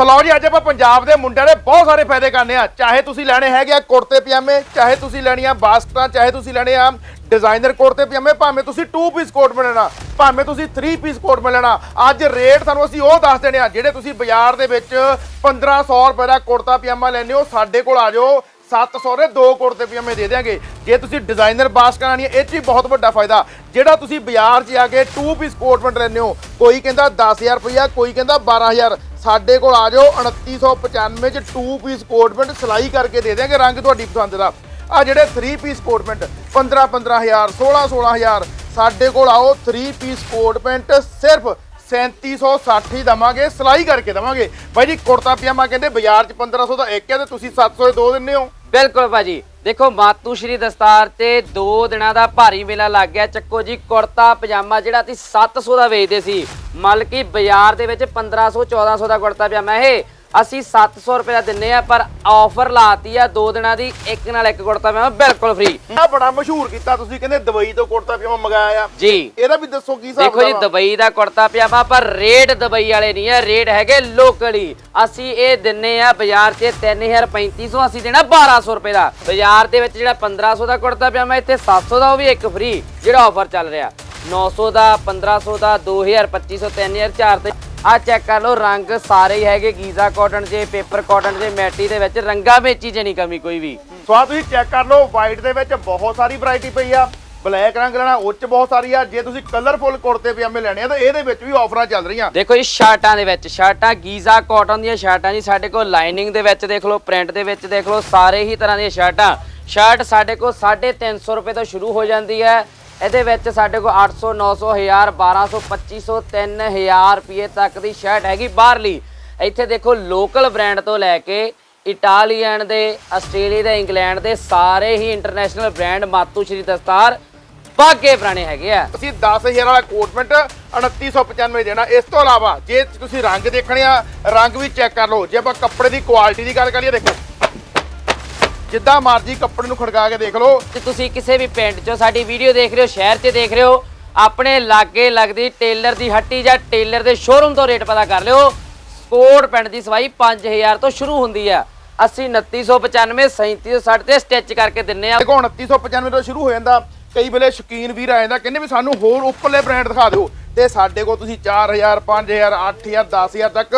ਸੋ ਲਓ ਜੀ, ਅੱਜ ਆਪਾਂ ਪੰਜਾਬ ਦੇ ਮੁੰਡਿਆਂ ਦੇ ਬਹੁਤ ਸਾਰੇ ਫਾਇਦੇ ਕਰਨੇ ਆ। ਚਾਹੇ ਤੁਸੀਂ ਲੈਣੇ ਹੈਗੇ ਆ ਕੁੜਤੇ, ਪਜਾਮੇ, ਚਾਹੇ ਤੁਸੀਂ ਲੈਣੀਆਂ ਬਾਸਕਟਾਂ, ਚਾਹੇ ਤੁਸੀਂ ਲੈਣੇ ਆ ਡਿਜ਼ਾਈਨਰ ਕੁੜਤੇ, ਪਜਾਮੇ, ਭਾਵੇਂ ਤੁਸੀਂ 2 ਪੀਸ ਕੋਟ ਲੈਣਾ ਭਾਵੇਂ ਤੁਸੀਂ 3 ਪੀਸ ਕੋਟ ਲੈਣਾ ਅੱਜ ਰੇਟ ਤੁਹਾਨੂੰ ਅਸੀਂ ਉਹ ਦੱਸ ਦੇਣੇ ਆ, ਜਿਹੜੇ ਤੁਸੀਂ ਬਾਜ਼ਾਰ ਦੇ ਵਿੱਚ 1500 ਰੁਪਏ ਦਾ ਕੁੜਤਾ, ਪਜਾਮਾ ਲੈਣੇ ਹੋ, ਸਾਡੇ ਕੋਲ ਆ ਜਾਓ 700 ਦੇ ਦੋ ਕੁੜਤੇ, ਪਜਾਮੇ ਦੇ ਦਿਆਂਗੇ। ਜੇ ਤੁਸੀਂ ਡਿਜ਼ਾਈਨਰ ਬਾਸਕਟਾਂ ਲੈਣੀ ਇਹ 'ਚ ਵੀ ਬਹੁਤ ਵੱਡਾ ਫਾਇਦਾ। ਜਿਹੜਾ ਤੁਸੀਂ ਬਾਜ਼ਾਰ 'ਚ ਆ ਕੇ 2 ਪੀਸ ਕੋਟ ਪੈਂਟ ਲੈਂਦੇ ਹੋ, ਕੋਈ ਕਹਿੰਦਾ 10000 ਰੁਪਇਆ ਕੋਈ ਕਹਿੰਦਾ 12000 ਸਾਡੇ ਕੋਲ ਆ ਜਾਓ 2995 ਚ 2 ਪੀਸ ਕੋਟ ਪੈਂਟ ਸਿਲਾਈ ਕਰਕੇ ਦੇ ਦਿਆਂਗੇ ਰੰਗ ਤੁਹਾਡੀ ਪਸੰਦ ਦਾ। ਆ ਜਿਹੜੇ 3 ਪੀਸ ਕੋਟ ਪੈਂਟ 15 15000 16 16000 ਸਾਡੇ ਕੋਲ ਆਓ 3 ਪੀਸ ਕੋਟ ਪੈਂਟ ਸਿਰਫ 3760 ਹੀ ਦਵਾਂਗੇ, ਸਿਲਾਈ ਕਰਕੇ ਦਵਾਂਗੇ। ਬਾਈ ਜੀ ਕੁੜਤਾ ਪਜਾਮਾ ਕਹਿੰਦੇ ਬਾਜ਼ਾਰ 'ਚ 1500 ਦਾ ਇੱਕ ਹੈ ਤੇ ਤੁਸੀਂ 700 ਦੇ ਦੋ ਦਿੰਦੇ ਹੋ। ਬਿਲਕੁਲ ਭਾਜੀ। ਦੇਖੋ, ਮਾਤੂ ਸ਼੍ਰੀ ਦਸਤਾਰ ਤੇ 2 ਦਿਨਾਂ ਦਾ ਭਾਰੀ ਮੇਲਾ ਲੱਗ ਗਿਆ। ਚੱਕੋ ਜੀ, ਕੁੜਤਾ, ਪਜਾਮਾ ਜਿਹੜਾ ਅਸੀਂ 700 ਦਾ ਵੇਚਦੇ ਸੀ। ਮਤਲਬ ਕਿ ਬਾਜ਼ਾਰ ਦੇ ਵਿੱਚ 1500 1400 ਦਾ ਕੁੜਤਾ ਪਜਾਮਾ ਇਹ। ਅਸੀਂ 700 ਰੁਪਏ ਦਾ ਦਿੰਨੇ ਆ ਪਰ ਆਫਰ ਲਾਤੀ ਆ 2 ਦਿਨਾਂ ਦੀ ਇੱਕ ਨਾਲ ਇੱਕ ਕੁੜਤਾ ਪਜਾਮਾ ਬਿਲਕੁਲ ਫ੍ਰੀ ਆ ਬੜਾ ਮਸ਼ਹੂਰ ਕੀਤਾ ਤੁਸੀਂ ਕਹਿੰਦੇ ਦੁਬਈ ਤੋਂ ਕੁੜਤਾ ਪਜਾਮਾ ਮੰਗਾਇਆ ਆ। ਜੀ। ਇਹਦਾ ਵੀ ਦੱਸੋ ਕੀ ਹਿਸਾਬ ਦੇਖੋ ਜੀ? ਦੁਬਈ ਦਾ ਕੁੜਤਾ ਪਜਾਮਾ ਪਰ ਰੇਟ ਦੁਬਈ ਵਾਲੇ ਨਹੀਂ ਆ ਰੇਟ ਹੈਗੇ ਲੋਕਲੀ ਅਸੀਂ ਇਹ ਦਿੰਨੇ ਆ ਬਾਜ਼ਾਰ 'ਚ 3350 ਅਸੀਂ ਦੇਣਾ 1200 ਰੁਪਏ ਦਾ। ਬਾਜ਼ਾਰ ਦੇ ਵਿੱਚ ਜਿਹੜਾ 1500 ਦਾ ਕੁੜਤਾ ਪਜਾਮਾ ਇੱਥੇ 700 ਦਾ ਉਹ ਵੀ ਇੱਕ ਫ੍ਰੀ ਜਿਹੜਾ ਆਫਰ ਚੱਲ ਰਿਹਾ। 900 ਦਾ 1500 ਦਾ 2000 2500 3000 4 ਤੇ ਆ ਚੈੱਕ ਕਰ ਲਓ ਰੰਗ ਸਾਰੇ ਹੀ ਹੈਗੇ ਗੀਜ਼ਾ ਕਾਟਨ 'ਚ ਪੇਪਰ ਕਾਟਨ 'ਚ ਮੈਟੀ ਦੇ ਵਿੱਚ ਰੰਗਾਂ ਵਿੱਚ ਹੀ ਨਹੀਂ ਕਮੀ ਕੋਈ ਵੀ। ਸੋ ਆ ਤੁਸੀਂ ਚੈੱਕ ਕਰ ਲਓ ਵਾਈਟ ਦੇ ਵਿੱਚ ਬਹੁਤ ਸਾਰੀ ਵੈਰਾਈਟੀ ਪਈ ਆ। ਬਲੈਕ ਰੰਗ ਲੈਣਾ ਉਹ 'ਚ ਬਹੁਤ ਸਾਰੀ ਆ। ਜੇ ਤੁਸੀਂ ਕਲਰਫੁਲ ਕੁੜਤੇ ਪਜਾਮੇ ਲੈਣੇ ਆ ਤਾਂ ਇਹਦੇ ਵਿੱਚ ਵੀ ਆਫਰਾਂ ਚੱਲ ਰਹੀਆਂ। ਦੇਖੋ ਜੀ ਸ਼ਰਟਾਂ ਦੇ ਵਿੱਚ ਸ਼ਰਟਾਂ ਗੀਜ਼ਾ ਕਾਟਨ ਦੀਆਂ ਸ਼ਰਟਾਂ ਜੀ ਸਾਡੇ ਕੋਲ ਲਾਈਨਿੰਗ ਦੇ ਵਿੱਚ ਦੇਖ ਲਓ ਪ੍ਰਿੰਟ ਦੇ ਵਿੱਚ ਦੇਖ ਲਓ ਸਾਰੇ ਹੀ ਤਰ੍ਹਾਂ ਦੀਆਂ ਸ਼ਰਟਾਂ ਸ਼ਰਟ ਸਾਡੇ ਕੋਲ 350 ਰੁਪਏ ਤੋਂ ਸ਼ੁਰੂ ਹੋ ਜਾਂਦੀ ਹੈ। ਇਹਦੇ ਵਿੱਚ ਸਾਡੇ ਕੋਲ 800 900 1000 1200 2500 3000 ਰੁਪਏ ਤੱਕ ਦੀ ਸ਼ਰਟ ਹੈਗੀ ਬਾਹਰਲੀ। ਇੱਥੇ ਦੇਖੋ ਲੋਕਲ ਬ੍ਰਾਂਡ ਤੋਂ ਲੈ ਕੇ ਇਟਾਲੀਅਨ ਦੇ, ਆਸਟ੍ਰੇਲੀਆ ਦੇ, ਇੰਗਲੈਂਡ ਦੇ ਸਾਰੇ ਹੀ ਇੰਟਰਨੈਸ਼ਨਲ ਬ੍ਰਾਂਡ ਮਾਤੂ ਸ਼੍ਰੀ ਦਸਤਾਰ ਬਾਗੇ ਪੁਰਾਣੇ ਹੈਗੇ ਆ। ਅਸੀਂ 10000 ਵਾਲਾ ਕੋਟ ਪੈਂਟ 2995 ਦੇਣਾ। ਇਸ ਤੋਂ ਇਲਾਵਾ ਜੇ ਤੁਸੀਂ ਰੰਗ ਦੇਖਣੇ ਆ, ਰੰਗ ਵੀ ਚੈੱਕ ਕਰ ਲਓ। ਜੇ ਆਪਾਂ ਕੱਪੜੇ ਦੀ ਕੁਆਲਿਟੀ ਦੀ ਗੱਲ ਕਰੀਏ, ਦੇਖੋ ਜਿੱਦਾਂ ਮਰਜ਼ੀ ਕੱਪੜੇ ਨੂੰ ਖੜਕਾ ਕੇ ਦੇਖ ਲਓ। ਤੇ ਤੁਸੀਂ ਕਿਸੇ ਵੀ ਪਿੰਡ 'ਚੋਂ ਸਾਡੀ ਵੀਡੀਓ ਦੇਖ ਰਹੇ ਹੋ ਸ਼ਹਿਰ 'ਚ ਦੇਖ ਰਹੇ ਹੋ ਆਪਣੇ ਲਾਗੇ ਲੱਗਦੀ ਟੇਲਰ ਦੀ ਹੱਟੀ ਜਾਂ ਟੇਲਰ ਦੇ ਸ਼ੋਰੂਮ ਤੋਂ ਰੇਟ ਪਤਾ ਕਰ ਲਿਓ। ਕੋਟ ਪਿੰਡ ਦੀ ਸਵਾਈ 5000 ਤੋਂ ਸ਼ੁਰੂ ਹੁੰਦੀ ਆ ਅਸੀਂ 2995 3760 ਤੇ ਸਟਿਚ ਕਰਕੇ ਦਿੰਨੇ ਆ। ਦੇਖੋ 2995 ਤੋਂ ਸ਼ੁਰੂ ਹੋ ਜਾਂਦਾ। ਕਈ ਵੇਲੇ ਸ਼ੌਕੀਨ ਵੀਰ ਆ ਜਾਂਦਾ ਕਹਿੰਦੇ ਵੀ ਸਾਨੂੰ ਹੋਰ ਉੱਪਰਲੇ ਬ੍ਰਾਂਡ ਦਿਖਾ ਦਿਓ। ਤੇ ਸਾਡੇ ਕੋਲ ਤੁਸੀਂ 4000 5000 8000 10000 ਤੱਕ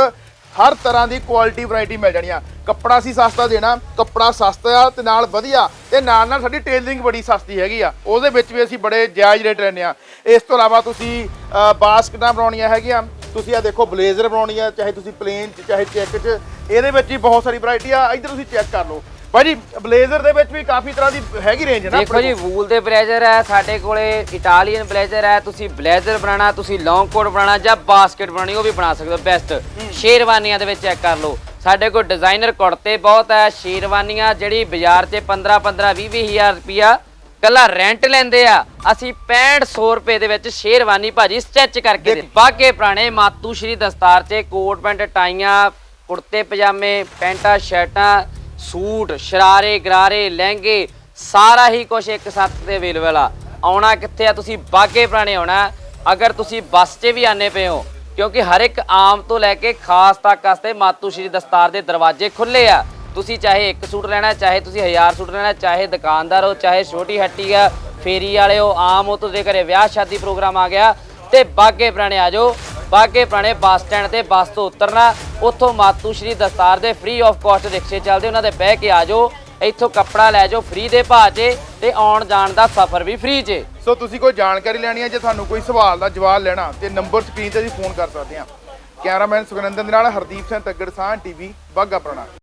ਹਰ ਤਰ੍ਹਾਂ ਦੀ ਕੁਆਲਿਟੀ ਵੈਰਾਈਟੀ ਮਿਲ ਜਾਣੀ ਆ। ਕੱਪੜਾ ਅਸੀਂ ਸਸਤਾ ਦੇਣਾ ਕੱਪੜਾ ਸਸਤਾ ਆ ਤੇ ਨਾਲ ਵਧੀਆ ਤੇ ਨਾਲ ਨਾਲ ਸਾਡੀ ਟੇਲਰਿੰਗ ਬੜੀ ਸਸਤੀ ਹੈਗੀ ਆ। ਉਹਦੇ ਵਿੱਚ ਵੀ ਅਸੀਂ ਬੜੇ ਜਾਇਜ਼ ਰੇਟ ਲੈਂਦੇ ਆ। ਇਸ ਤੋਂ ਇਲਾਵਾ ਤੁਸੀਂ ਬਾਸਕਟਾਂ ਬਣਾਉਣੀਆਂ ਹੈਗੀਆਂ? ਤੁਸੀਂ ਆ ਦੇਖੋ ਬਲੇਜ਼ਰ ਬਣਾਉਣੀ ਆ ਚਾਹੇ ਤੁਸੀਂ ਪਲੇਨ ਚ ਚਾਹੇ ਚੈੱਕ ਚ। ਇਹਦੇ ਵਿੱਚ ਵੀ ਬਹੁਤ ਸਾਰੀ ਵੈਰਾਈਟੀ ਆ। ਇੱਧਰ ਤੁਸੀਂ ਚੈੱਕ ਕਰ ਲਓ। ਭਾਈ ਜੀ ਬਲੇਜ਼ਰ ਦੇ ਵਿੱਚ ਵੀ ਕਾਫੀ ਤਰ੍ਹਾਂ ਦੀ ਹੈਗੀ ਰੇਂਜ ਹੈ ਨਾ ਦੇਖੋ ਜੀ ਵੂਲ ਦੇ ਬਲੇਜ਼ਰ ਹੈ ਸਾਡੇ ਕੋਲੇ ਇਟਾਲੀਅਨ ਬਲੇਜ਼ਰ ਹੈ। ਤੁਸੀਂ ਬਲੇਜ਼ਰ ਬਣਾਉਣਾ ਤੁਸੀਂ ਲੌਂਗ ਕੋਟ ਬਣਾਉਣਾ ਜਾਂ ਬਾਸਕਟ ਬਣਾਉਣੀ ਉਹ ਵੀ ਬਣਾ ਸਕਦੇ ਹੋ ਬੈਸਟ ਸ਼ੇਰਵਾਨੀਆਂ ਦੇ ਵਿੱਚ ਚੈੱਕ ਕਰ ਲਓ। ਸਾਡੇ ਕੋਲ ਡਿਜ਼ਾਈਨਰ ਕੁੜਤੇ ਬਹੁਤ ਹੈ ਸ਼ੇਰਵਾਨੀਆਂ ਜਿਹੜੀ ਬਾਜ਼ਾਰ 'ਚ 15 15 20 20 ਹਜ਼ਾਰ ਰੁਪਿਆ ਕੱਲਾ ਰੈਂਟ ਲੈਂਦੇ ਆ। ਅਸੀਂ 6500 ਰੁਪਏ ਦੇ ਵਿੱਚ ਸ਼ੇਰਵਾਨੀ ਭਾਜੀ ਸਟਿਚ ਕਰਕੇ ਦੇ ਬਾਗੇ ਪੁਰਾਣੇ ਮਾਤੂ ਸ਼੍ਰੀ ਦਸਤਾਰ 'ਚ ਕੋਟ ਪੈਂਟ ਟਾਈਆਂ ਕੁੜਤੇ ਪਜਾਮੇ ਪੈਂਟਾਂ ਸ਼ਰਟਾਂ ਸੂਟ ਸ਼ਰਾਰੇ ਗਰਾਰੇ ਲਹਿੰਗੇ ਸਾਰਾ ਹੀ ਕੁਝ ਇੱਕ ਸੱਤ ਤੇ ਅਵੇਲੇਬਲ ਆ। ਆਉਣਾ ਕਿੱਥੇ ਆ? ਤੁਸੀਂ ਬਾਗੇ ਪੁਰਾਣੇ ਆਉਣਾ। ਅਗਰ ਤੁਸੀਂ ਬੱਸ 'ਚ ਵੀ ਆਨੇ ਪਏ ਹੋ ਕਿਉਂਕਿ ਹਰ ਇੱਕ ਆਮ ਤੋਂ ਲੈ ਕੇ ਖਾਸ ਤੱਕ ਵਾਸਤੇ ਮਾਤੂ ਸ਼੍ਰੀ ਦਸਤਾਰ ਦੇ ਦਰਵਾਜ਼ੇ ਖੁੱਲੇ ਆ। ਤੁਸੀਂ ਚਾਹੇ ਇੱਕ ਸੂਟ ਲੈਣਾ, ਚਾਹੇ ਤੁਸੀਂ ਹਜ਼ਾਰ ਸੂਟ ਲੈਣਾ, ਚਾਹੇ ਦੁਕਾਨਦਾਰ ਹੋ, ਚਾਹੇ ਛੋਟੀ ਹੱਟੀ ਆ, ਫੇਰੀ ਵਾਲੇ ਹੋ, ਆਮ ਹੋ, ਤੁਹਾਡੇ ਘਰੇ ਵਿਆਹ ਸ਼ਾਦੀ ਪ੍ਰੋਗਰਾਮ ਆ ਗਿਆ, ਤੇ ਬਾਗੇ ਪੁਰਾਣੇ ਆ ਜਾਓ। ਬਾਗੇ ਪੁਰਾਣੇ ਬੱਸ ਸਟੈਂਡ ਤੇ ਬੱਸ ਤੋਂ ਉਤਰਨਾ, ਉੱਥੋਂ ਮਾਤੂ ਸ਼੍ਰੀ ਦਸਤਾਰ ਦੇ ਫ੍ਰੀ ਆਫ ਕਾਸਟ ਰਿਕਸ਼ੇ ਚੱਲਦੇ, ਉਹਨਾਂ ਦੇ ਬਹਿ ਕੇ ਆ ਜਾਓ। ਇੱਥੋਂ ਕੱਪੜਾ ਲੈ ਜਾਓ ਫ੍ਰੀ ਦੇ ਭਾਅ 'ਚ ਤੇ ਆਉਣ ਜਾਣ ਦਾ ਸਫ਼ਰ ਵੀ ਫ੍ਰੀ 'ਚ ਸੋ ਤੁਸੀਂ ਕੋਈ ਜਾਣਕਾਰੀ ਲੈਣੀ ਹੈ ਜੇ ਤੁਹਾਨੂੰ ਕੋਈ ਸਵਾਲ ਦਾ ਜਵਾਬ ਲੈਣਾ, ਤੇ ਨੰਬਰ ਸਕਰੀਨ ਤੇ ਤੁਸੀਂ ਫੋਨ ਕਰ ਸਕਦੇ ਆ ਕੈਮਰਾਮੈਨ ਸੁਖਨੰਦਨ ਦੇ ਨਾਲ, ਹਰਦੀਪ ਸਿੰਘ ਤੱਗੜ ਸਾਹ ਟੀਵੀ ਬਾਗਾ ਪੁਰਾਣਾ।